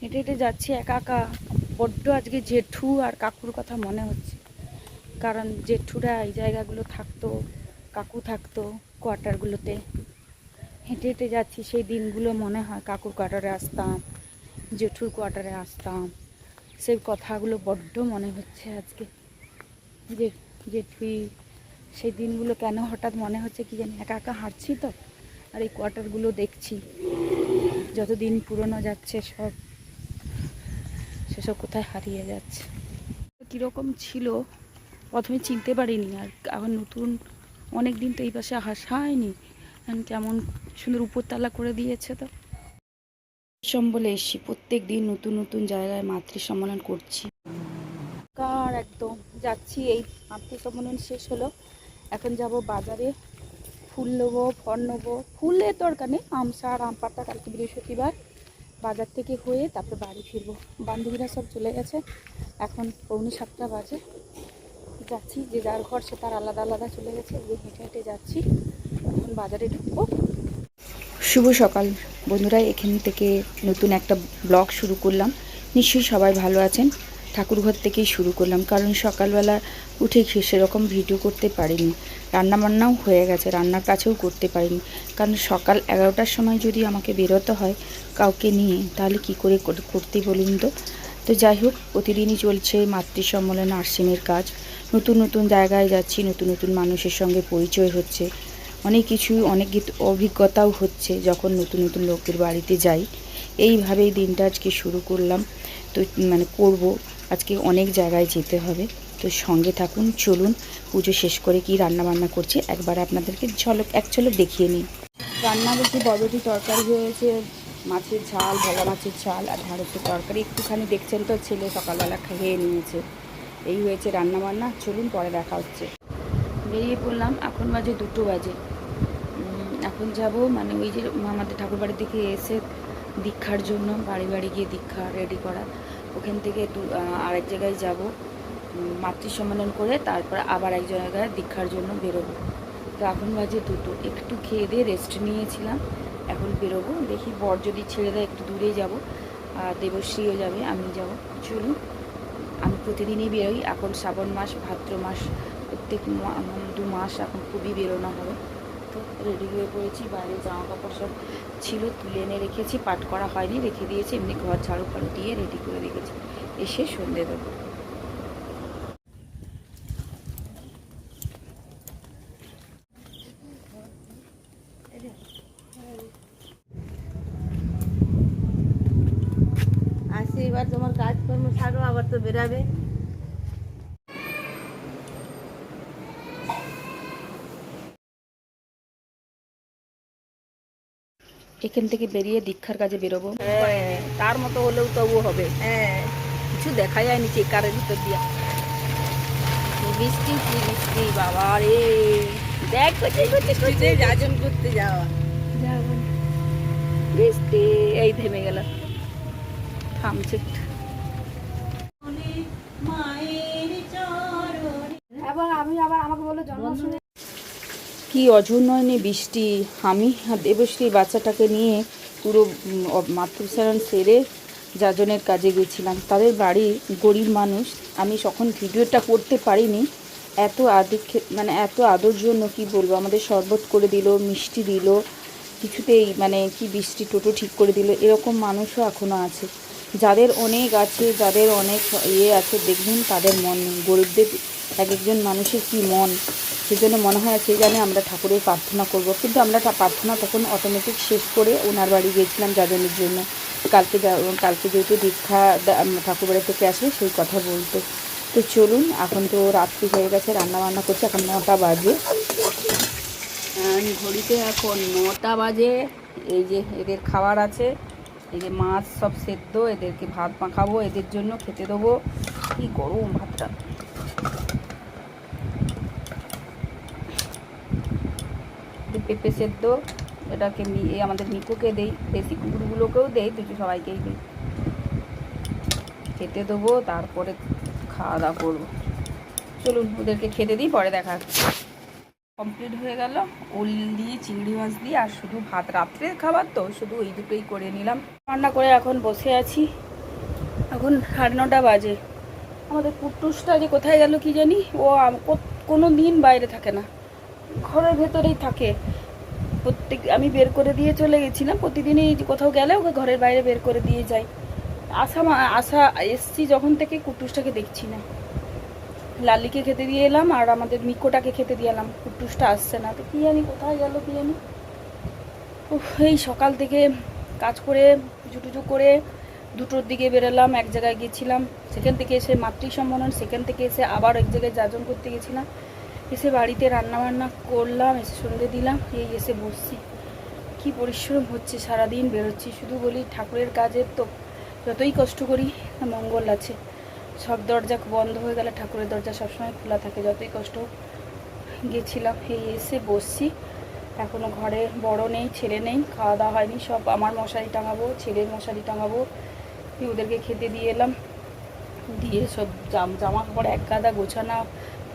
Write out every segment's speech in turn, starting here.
হেঁটে হেঁটে যাচ্ছি একা একা। বড্ড আজকে জেঠু আর কাকুর কথা মনে হচ্ছে। কারণ জেঠুরা এই জায়গাগুলো থাকতো, কাকু থাকতো কোয়ার্টারগুলোতে। হেঁটে হেঁটে যাচ্ছি, সেই দিনগুলো মনে হয় কাকুর কোয়ার্টারে আসতাম, জেঠুর কোয়ার্টারে আসতাম। সেই কথাগুলো বড্ড মনে হচ্ছে আজকে। যে জেঠুই, সেই দিনগুলো কেন হঠাৎ মনে হচ্ছে কি জানি, একা একা হাঁটছি তো। আর এই কোয়ার্টারগুলো দেখছি। যত দিন পুরনো যাচ্ছে সব সেসব কোথায় হারিয়ে যাচ্ছে। কীরকম ছিল প্রথমে চিনতে পারিনি আর এখন নতুন অনেক দিন তো এই পাশে আসা হয়নি। কেমন সুন্দর উপরতলা করে দিয়েছে তো। সম্বলে এসছি প্রত্যেক দিন নতুন নতুন জায়গায় মাতৃ সম্মেলন করছি। কার একদম যাচ্ছি এই মাতৃ সম্মেলন শেষ হলো। এখন যাব বাজারে। ফুল নেব, ফল নেব। ফুলের দরকার নেই, আম সার, আম পাতা কালকে বৃহস্পতিবার। বাজার থেকে হয়ে তারপরে বাড়ি ফিরবো। বান্ধবীরা সব চলে গেছে। এখন পৌনে সাতটা বাজে। যাচ্ছি, যে যার ঘর সে তার আলাদা আলাদা চলে গেছে। যে হেঁটে হেঁটে যাচ্ছি। এখন বাজারে ঢুকবো। শুভ সকাল। বন্ধুরা, এখান থেকে নতুন একটা ব্লগ শুরু করলাম। নিশ্চয়ই সবাই ভালো আছেন। ঠাকুরঘর থেকেই শুরু করলাম, কারণ সকালবেলা উঠে সেরকম ভিডিও করতে পারিনি। রান্নাবান্নাও হয়ে গেছে, রান্নার কাছেও করতে পারিনি। কারণ সকাল এগারোটার সময় যদি আমাকে বেরোতে হয় কাউকে নিয়ে, তাহলে কি করে করতে বলুন তো? তো যাই হোক, প্রতিদিনই চলছে মাতৃ সম্মেলন আর্সেনের কাজ। নতুন নতুন জায়গায় যাচ্ছি, নতুন নতুন মানুষের সঙ্গে পরিচয় হচ্ছে। অনেক কিছু, অনেক অভিজ্ঞতাও হচ্ছে যখন নতুন নতুন লোকের বাড়িতে যাই। এইভাবেই দিনটা আজকে শুরু করলাম। তো মানে করব। আজকে অনেক জায়গায় যেতে হবে। তো সঙ্গে থাকুন, চলুন, পুজো শেষ করে কি রান্না বান্না করছি একবার আপনাদেরকে ঝলক, এক ঝলক দেখিয়ে নিই। রান্না বলতে বদটি তরকারি হয়েছে, মাছের ঝাল, ভোলা মাছের ঝাল আর ঢাড়সের তরকারি। একটুখানি দেখছেন তো, ছেলে সকালবেলা খেয়ে নিয়েছে। এই হয়েছে রান্না বান্না চলুন পরে দেখা হচ্ছে। বেরিয়ে পড়লাম, এখন বাজে দুটো বাজে। এখন যাব মানে ওই যে আমাদের ঠাকুর বাড়ি থেকে এসে দীক্ষার জন্য, বাড়ি বাড়ি গিয়ে দীক্ষা রেডি করা। ওখান থেকে দু- আরেক জায়গায় যাব মাতৃ সম্মেলন করে তারপর আবার এক জায়গায় দীক্ষার জন্য বেরোবো। তো এখন বাজে দুটো, একটু খেয়ে দিয়ে রেস্ট নিয়েছিলাম, এখন বেরোবো, দেখি বর যদি ছেড়ে দেয় একটু দূরে যাব আর দেবশ্রীও যাবে, আমি যাব। চলুন, আমি প্রতিদিনই বেরোই, এখন শ্রাবণ মাস, ভাদ্র মাস, প্রত্যেক দু মাস এখন খুবই বেরোনো হবে তো রেডি হয়ে পড়েছি, বাইরে জামা কাপড় সব ছিল, তুলে এনে রেখেছি, পাট করা হয়নি, রেখে দিয়েছি, এমনি ঘর ঝাড়ু ফাড়ু দিয়ে রেডি করে রেখেছি। এসে সন্ধে আসি এবার তোমার কাজকর্ম ছাড়ো আবার তো বেরাবে। এখান থেকে বেরিয়ে দীক্ষার কাজে বেরোবো। হ্যাঁ তার মতো হলেও তবু হবে। হ্যাঁ। কিছু দেখা যায়নি চেকারের ভিতর দিয়া। বৃষ্টি কি বৃষ্টি বাবা রে। দেখ বৃষ্টিতে যাজন করতে যাওয়া। বৃষ্টি এই থেমে গেল। থামছে এবার আমি আবার আমাকে বলো জন্মাষ্টমী কি অঝুর্ণয়নী বৃষ্টি, আমি দেবশ্রী বাচ্চাটাকে নিয়ে পুরো মাতৃসারণ সেরে যাজনের কাজে গেছিলাম। তাদের বাড়ি গরিব মানুষ। আমি তখন ভিডিওটা করতে পারিনি। এত আদিক্ষে মানে এত আদর জন্য কি বলব? আমাদের শরবত করে দিল, মিষ্টি দিল, কিছুতেই মানে কি বৃষ্টি টোটো ঠিক করে দিল, এরকম মানুষও এখনও আছে। যাদের অনেক আছে, যাদের অনেক ইয়ে আছে দেখবেন তাদের মন গরিবদের এক একজন মানুষের কি মন? সেজন্য মনে হয় সেই জানে আমরা ঠাকুরের প্রার্থনা করব। কিন্তু আমরা প্রার্থনা তখন অটোমেটিক শেষ করে ওনার বাড়ি গিয়েছিলাম যাজনের জন্য। কালকে কালকে যেহেতু দীক্ষা দা- আম, ঠাকুর বাড়ি থেকে আসবে সেই কথা বলতে। তো চলুন এখন তো রাত্রি হয়ে গেছে রান্না বান্না করছে এখন নটা বাজে। ঘড়িতে এখন নটা বাজে। এই যে এদের খাবার আছে এই যে মাছ সব সেদ্ধ এদেরকে ভাত মাখাবো এদের জন্য খেতে দেবো। কি গরম ভাতটা। এই পেঁপে সেদ্ধ, এটাকে আমাদের মিকুকে দেই, দেশি কুকুরগুলোকেও দেই, দুটো সবাইকেই দিই। খেতে দেবো, তারপরে খাওয়া দাওয়া করব। চলুন, ওদেরকে খেতে দিই, পরে দেখা কমপ্লিট হয়ে গেল, ওল দিয়ে, চিংড়ি মাছ দিয়ে, আর শুধু ভাত। রাত্রের খাবার তো, শুধু ওই দুটোই করে নিলাম। রান্না করে এখন বসে আছি। এখন সাড়ে নটা বাজে। আমাদের কুট্টুসটা যে কোথায় গেল কি জানি? ও কোনো দিন বাইরে থাকে না। ঘরের ভেতরেই থাকে। প্রত্যেক, আমি বের করে দিয়ে চলে গেছিলাম প্রতিদিনই কোথাও গেলে ওকে ঘরের বাইরে বের করে দিয়ে যাই। আশা আশা এসছি যখন থেকে কুটুসটাকে দেখছি না। লালিকে খেতে দিয়ে এলাম আর আমাদের মিকোটাকে খেতে দিয়ে এলাম। কুটুসটা আসছে না, তো কী জানি কোথায় গেল কী জানি। এই সকাল থেকে কাজ করে জুটুজু করে দুটোর দিকে বেরোলাম, এক জায়গায় গেছিলাম সেখান থেকে এসে মাতৃ সম্মেলন সেখান থেকে এসে আবার এক জায়গায় যাজন করতে গেছিলাম। এসে বাড়িতে রান্না বান্না করলাম, এসে সন্ধে দিলাম, এই এসে বসছি। কি পরিশ্রম হচ্ছে, সারাদিন বেরোচ্ছি, শুধু বলি ঠাকুরের কাজের তো যতই কষ্ট করি, মঙ্গল আছে। সব দরজা বন্ধ হয়ে গেলে ঠাকুরের দরজা সবসময় খোলা থাকে, যতই কষ্ট। গেছিলাম, এই এসে বসছি। এখনও ঘরে বড় নেই, ছেলে নেই খাওয়া দাওয়া হয়নি, সব আমার মশারি টাঙাবো, ছেলের মশারি টাঙাবো। ওদেরকে খেতে দিয়ে এলাম। দিয়ে সব জামা কাপড় এক গাদা গোছানো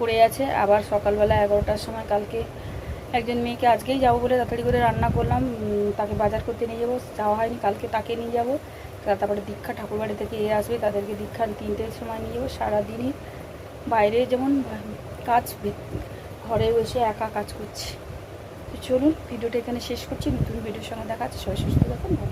পড়ে আছে। আবার সকালবেলা এগারোটার সময় কালকে একজন মেয়েকে আজকেই যাব বলে তাড়াতাড়ি করে রান্না করলাম। তাকে বাজার করতে নিয়ে যাব। যাওয়া হয়নি, কালকে তাকে নিয়ে যাব। তারপরে দীক্ষা, ঠাকুরবাড়ি থেকে এ আসবে, তাদেরকে দীক্ষা তিনটের সময় নিয়ে যাব। সারাদিনই বাইরে যেমন কাজ ঘরে বসে একা কাজ করছি। চলুন, ভিডিওটা এখানে শেষ করছি। নতুন ভিডিওর সঙ্গে দেখা সবাই সুস্থ থাকুন।